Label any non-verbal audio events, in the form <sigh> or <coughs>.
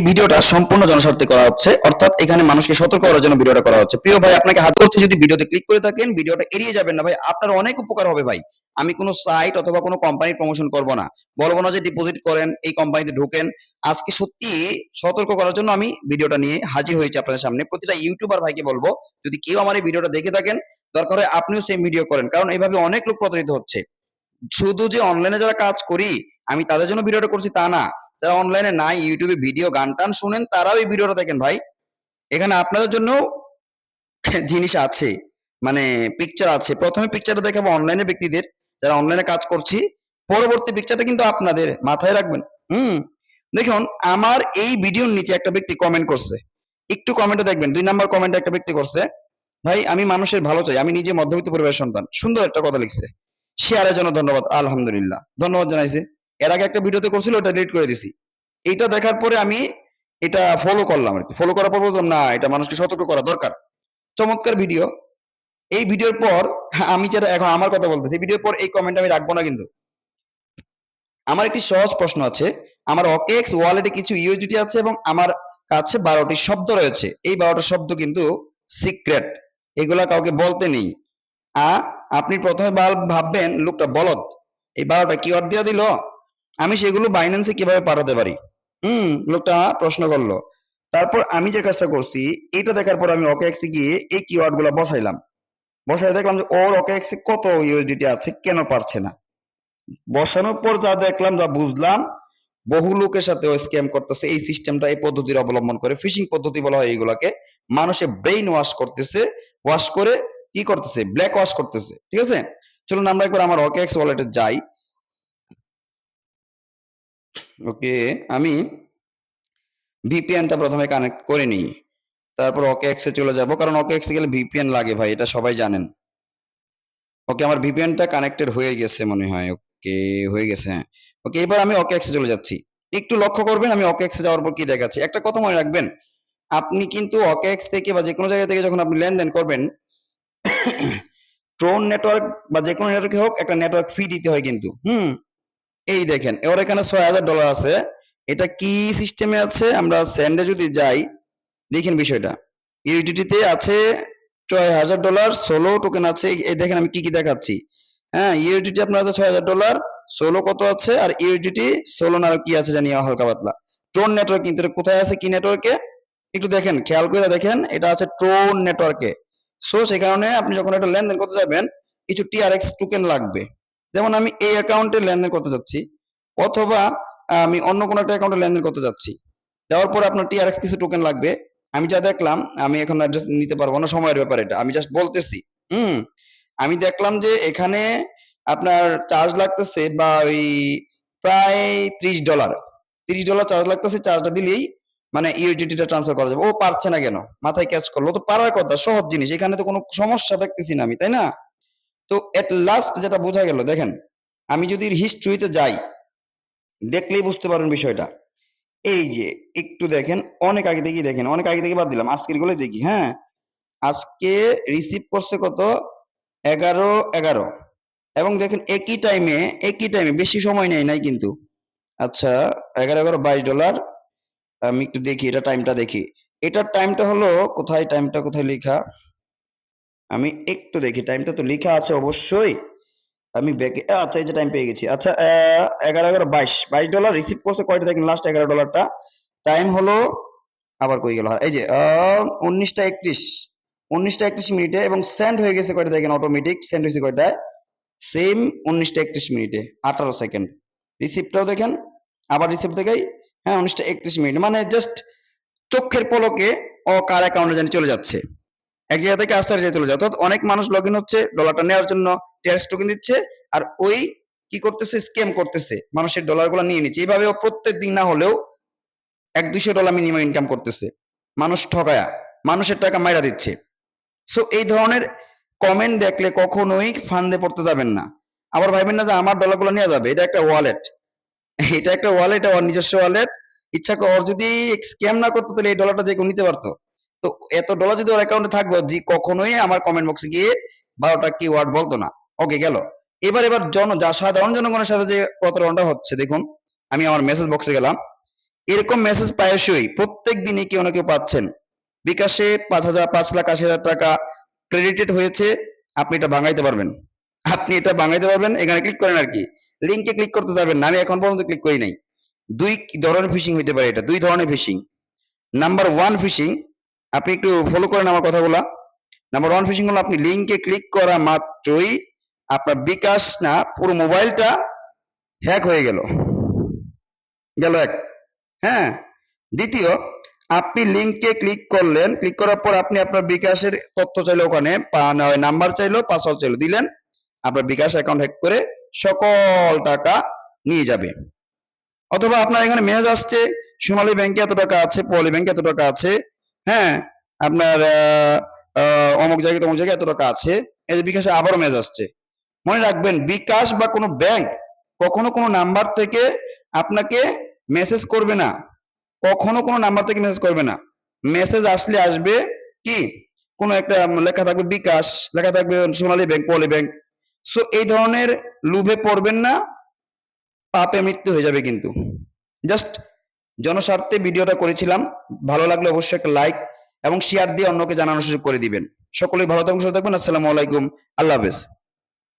এই ভিডিওটা সম্পূর্ণ জনস্বার্থে করা হচ্ছে। অর্থাৎ এখানে মানুষকে সতর্ক করার জন্য ভিডিওটা করা হচ্ছে। প্রিয় ভাই, আপনাকে হাত করতে যদি ভিডিওতে ক্লিক করে থাকেন, ভিডিওটা এড়িয়ে যাবেন না ভাই। আপনার অনেক উপকার হবে ভাই। আমি কোনো সাইট অথবা কোনো কোম্পানির প্রমোশন করব না। বলব না যে ডিপোজিট করেন, এই কোম্পানিতে ঢোকেন। আজকে সত্যি সতর্ক করার জন্য আমি ভিডিওটা নিয়ে হাজির হয়েছি আপনাদের সামনে। প্রতিটা ইউটিউবার ভাইকে বলব, যদি কেউ আমার এই ভিডিওটা দেখে থাকেন, দরকার হয় আপনিও সেম ভিডিও করেন। কারণ এইভাবে অনেক লোক প্রতারিত হচ্ছে। শুধু যে অনলাইনে যারা কাজ করি, আমি তাদের জন্য ভিডিওটা করছি তা না। যারা অনলাইনে নাই ইউটিউবে ভিডিও গান টান শুনেন, তারাও এই ভিডিওটা দেখেন ভাই। এখানে আপনাদের জন্য জিনিস আছে মানে পিকচার আছে। প্রথমে পিকচারটা দেখাবো অনলাইনে ব্যক্তিদের, যারা অনলাইনে কাজ করছি। পরবর্তী পিকচারটা কিন্তু আপনাদের মাথায় রাখবেন। হুম, দেখুন, আমার এই ভিডিওর নিচে একটা ব্যক্তি কমেন্ট করছে। একটু কমেন্টে দেখবেন, দুই নাম্বার কমেন্টে একটা ব্যক্তি করছে, ভাই, আমি মানুষের ভালো চাই, আমি নিজে মধ্যবিত্ত পরিবারের সন্তান। সুন্দর একটা কথা লিখছে। শেয়ারের জন্য ধন্যবাদ, আলহামদুলিল্লাহ। ধন্যবাদ জানাইছে। এর আগে একটা ভিডিওতে করছিল, ওটা ডিলিট করে দিছি। এইটা দেখার পরে আমি এটা ফলো করলাম আর কি। ফলো করার পর বললাম, না, এটা মানুষকে সতর্ক করা দরকার। চমৎকার ভিডিও এই ভিডিওর পর আমি যেটা এখন আমার কথা বলতেছি ভিডিওর পর এই কমেন্ট আমি রাখব না কিন্তু। আমার একটি সহজ প্রশ্ন আছে। আমার ওকেএক্স ওয়ালেটে কিছু ইউজিটি আছে এবং আমার কাছে বারোটি শব্দ রয়েছে। এই বারোটা শব্দ কিন্তু সিক্রেট এগুলা কাউকে বলতে নেই। আপনি প্রথমে ভাব- ভাববেন, লোকটা বলদ। এই বারোটা কি অর্ড দিয়া দিল? আমি সেগুলো বাইন্যান্সে কীভাবে পাঠাতে পারি? হুম, লোকটা প্রশ্ন করল। তারপর আমি যে কাজটা করছি এটা দেখার পর আমি ওকে এক্সে গিয়ে এই কিওয়ার্ডগুলা বসাইলাম। বসাই দেখলাম যে ওর ওকে এক্সে কত ইউএসডিটি আছে, কেন পারছে না। বসানোর পর যা দেখলাম, যা বুঝলাম, বহু লোকের সাথে স্ক্যাম করতেছে, এই সিস্টেমটা এই পদ্ধতির অবলম্বন করে ফিশিং পদ্ধতি বলা হয় এইগুলাকে, মানুষে ব্রেইন ওয়াশ করতেছে ওয়াশ করে কি করতেছে ব্ল্যাক ওয়াশ করতেছে, ঠিক আছে? চলুন আমরা একবার আমার ওকে এক্স ওয়ালেটে যাই। ওকে, আমি ভিপিএনটা প্রথমে কানেক্ট করে নিই। তারপর ওকে এক্সে চলে যাব, কারণ ওকে এক্সে গেলে ভিপিএন লাগে ভাই, এটা সবাই জানেন। ওকে আমার ভিপিএনটা কানেক্টেড হয়ে গেছে মনে হয় ওকে হয়ে গেছে হ্যাঁ। ওকে এবার আমি ওকে এক্সে চলে যাচ্ছি। একটু লক্ষ্য করবেন, আমি ওকে এক্সে যাওয়ার পর কি দেখাচ্ছি? একটা কথা মনে রাখবেন, আপনি কিন্তু ওকে এক্স থেকে বা যে কোনো জায়গা থেকে যখন আপনি লেনদেন করবেন <coughs> ট্রোন নেটওয়ার্ক বা যে কোনো নেটওয়ার্কে হোক, একটা নেটওয়ার্ক ফি দিতে হয় কিন্তু, হুম? এই দেখেন, এবার এখানে ছয় হাজার ডলার আছে। এটা কি সিস্টেমে আছে? আমরা স্যান্ডে যদি যাই, দেখেন বিষয়টা। ইউডিটিতে আছে ছয় হাজার ডলার ষোলো টোকেন আছে। এই দেখেন আমি কি কি দেখাচ্ছি। হ্যাঁ ইউডিটি আপনার আছে ছয় হাজার ডলার ষোলো কত আছে? আর ইউডিটি ষোলো না কি আছে জানি, হালকা পাতলা। ট্রোন নেটওয়ার্ক কিন্তু কোথায় আছে? কি নেটওয়ার্কে একটু দেখেন, খেয়াল করে দেখেন, এটা আছে ট্রোন নেটওয়ার্কে সো সেই কারণে আপনি যখন একটা লেনদেন করতে যাবেন, কিছু টিআরএক্স টোকেন লাগবে। যেমন আমি এই অ্যাকাউন্টে লেনদেন করতে যাচ্ছি, অথবা আমি অন্য কোনো একটা অ্যাকাউন্টে লেনদেন করতে যাচ্ছি। যাওয়ার পর আপনার টিআরএক্স কিছু টোকেন লাগবে। আমি যা দেখলাম, আমি এখন অ্যাড্রেস নিতে পারব না, সময়ের ব্যাপার এটা। আমি জাস্ট বলতেছি, হুম? আমি দেখলাম যে এখানে আপনার চার্জ লাগতেছে বা ওই প্রায় ত্রিশ ডলার ত্রিশ ডলার চার্জ লাগতেছে চার্জটা দিলেই মানে ইউটিলিটিটা ট্রান্সফার করা যাবে। ও পারছে না কেন? মাথায় ক্যাচ করল। তো পারার কথা, সহজ জিনিস। এখানে তো কোনো সমস্যা দেখতেছি না আমি, তাই না? তো এট লাস্ট যেটা বোঝা গেল, দেখেন, আমি যদি হিস্ট্রিতে যাই, দেখলেই বুঝতে পারবেন বিষয়টা। এই যে, একটু দেখেন, অনেক আগে থেকেই দেখেন, অনেক আগে থেকে বাদ দিলাম, আজকেরগুলো দেখি হ্যাঁ? আজকে রিসিভ করছে কত? এগারো এগারো। এবং দেখেন, একই টাইমে একই টাইমে বেশি সময় নেই নাই কিন্তু। আচ্ছা এগারো এগারো, বাইশ ডলার আমি একটু দেখি, এটা টাইমটা দেখি। এটার টাইমটা হলো, কোথায় টাইমটা কোথায় লেখা? আমি একটু দেখি টাইমটা তো লেখা আছে অবশ্যই। আমি ব্যাকে আচ্ছা এই যে টাইম পেয়ে গেছি। আচ্ছা এগারো এগারো, বাইশ। বাইশ ডলার রিসিভ করছে কয়টা দেখেন লাস্ট এগারো ডলারটা টাইম হলো, আবার কই গেল? এই যে উনিশটা একত্রিশ। উনিশটা একত্রিশ মিনিটে এবং সেন্ড হয়ে গেছে কয়টা দেখেন অটোমেটিক সেন্ড হয়েছে কয়টায় সেম উনিশটা একত্রিশ মিনিটে, আঠারো সেকেন্ড রিসিপ্টটাও দেখেন, আবার রিসিপ্ট দেখাই। হ্যাঁ উনিশটা একত্রিশ মিনিট। মানে জাস্ট চোখের পলকে ও কার অ্যাকাউন্টে জানি চলে যাচ্ছে। এক জায়গা থেকে আস্তে আস্তে চলে যায়। অর্থাৎ অনেক মানুষ লগ হচ্ছে ডলারটা নেওয়ার জন্য ট্যাক্স টোকেন দিচ্ছে, আর ওই কি করতেছে? স্ক্যাম করতেছে। মানুষের ডলারগুলো নিয়ে নিচ্ছে। এইভাবে প্রত্যেক দিন না হলেও এক দুইশো ডলার মিনিমাম ইনকাম করতেছে। মানুষ ঠকায়া। মানুষের টাকা মাইরা দিচ্ছে। সো এই ধরনের কমেন্ট দেখলে কখনোই ফান্দে পড়তে যাবেন না। আবার ভাববেন না যে আমার ডলারগুলো নিয়ে যাবে। এটা একটা ওয়ালেট এটা একটা ওয়ালেট ওর নিজস্ব ওয়ালেট ইচ্ছা করে, ওর যদি স্ক্যাম না করতো, তাহলে এই ডলারটা যে কেউ নিতে পারতো। তো এত ডলার যদি ওর অ্যাকাউন্টে থাকবে, জি, কখনোই আমার কমেন্ট বক্সে গিয়ে বারোটা কি ওয়ার্ড বলতো না। ওকে গেল। এবার এবার জন যা সাধারণ জনগণের সাথে যে প্রতারণাটা হচ্ছে, দেখুন, আমি আমার মেসেজ বক্সে গেলাম। এরকম মেসেজ প্রায়শই প্রত্যেক দিনই কেউ না কেউ পাচ্ছেন। বিকাশে পাঁচ হাজার, পাঁচ লাখ, আশি হাজার টাকা ক্রেডিটেড হয়েছে, আপনি এটা ভাঙাইতে পারবেন। আপনি এটা ভাঙাইতে পারবেন, এখানে ক্লিক করেন আর কি। লিঙ্কে ক্লিক করতে যাবেন না, আমি এখন পর্যন্ত ক্লিক করি নাই। দুই ধরনের ফিশিং হইতে পারে এটা, দুই ধরনের ফিশিং নাম্বার ওয়ান ফিশিং আপনি একটু ফলো করেন আমার কথাগুলা। নাম্বার ওয়ান ফিশিং হলো আপনি লিঙ্কে ক্লিক করা মাত্রই আপনার বিকাশ না, পুরো মোবাইলটা হ্যাক হয়ে গেল। গেল এক। হ্যাঁ? দ্বিতীয়, আপনি লিঙ্কে ক্লিক করলেন ক্লিক করার পর আপনি আপনার বিকাশের তথ্য চাইলে ওখানে নাম্বার চাইলো পাসওয়ার্ড চাইলো দিলেন, আপনার বিকাশ অ্যাকাউন্ট হ্যাক করে সকল টাকা নিয়ে যাবে। অথবা আপনার এখানে মেয়াজ আসছে, সোনালী ব্যাংকে এত টাকা আছে, পলি ব্যাংকে এত টাকা আছে হ্যাঁ আপনার অমুক জায়গায় তমুক জায়গায় এত টাকা আছে। এই যে বিকাশে আবারও মেজ আসছে। মনে রাখবেন, বিকাশ বা কোনো ব্যাংক কখনো কোনো নাম্বার থেকে আপনাকে মেসেজ করবে না। কখনো কোনো নাম্বার থেকে মেসেজ করবে না। মেসেজ আসলে আসবে কি? কোনো একটা লেখা থাকবে বিকাশ, লেখা থাকবে সোনালী ব্যাংক, পলি ব্যাংক। সো এই ধরনের লুভে পড়বেন না। পাপে মৃত্যু হয়ে যাবে কিন্তু। জাস্ট জনস্বার্থে ভিডিওটা করেছিলাম। ভালো লাগলে অবশ্যই একটা লাইক এবং শেয়ার দিয়ে অন্যকে জানানোর সুযোগ করে দিবেন। সকলেই ভালো থাকুন, সুস্থ থাকবেন আসসালামু আলাইকুম। আল্লাহ হাফেজ।